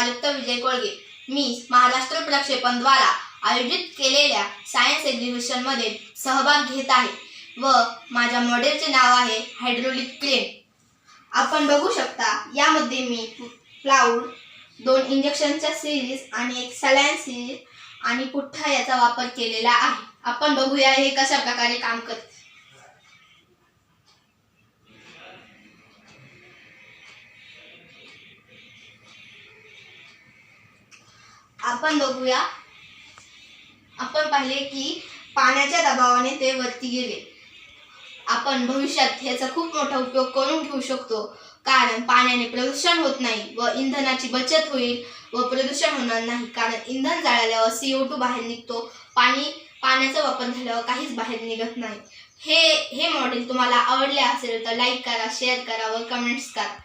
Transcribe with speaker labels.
Speaker 1: संजय कोळगे. मी महाराष्ट्र प्रक्षेपणद्वारा आयोजित केलेल्या सायन्स एक्झिबिशनमध्ये सहभाग घेत आहे व माझ्या मॉडेलचे नाव आहे हायड्रोलिक क्रेन आपण बघू शकता यामध्ये मी प्लाऊड दोन इंजेक्शनच्या सिरीज आणि एक सलायन सिरीज आणि पुठ्ठा याचा वापर केलेला आहे. आपण बघूया हे कशा प्रकारे काम करते. आपण बघूया. आपण पाहिले की पाण्याच्या दबावाने ते वरती गेले. आपण भविष्यात ह्याचा खूप मोठा उपयोग करून घेऊ शकतो. कारण पाण्याने प्रदूषण होत नाही व इंधनाची बचत होईल व प्रदूषण होणार नाही. कारण इंधन जाळल्यावर ओ टू बाहेर निघतो. पाणी पाण्याचा वापर झाल्यावर काहीच बाहेर निघत नाही. हे हे मॉडेल तुम्हाला आवडले असेल तर लाईक करा शेअर करा व कमेंट्स करा.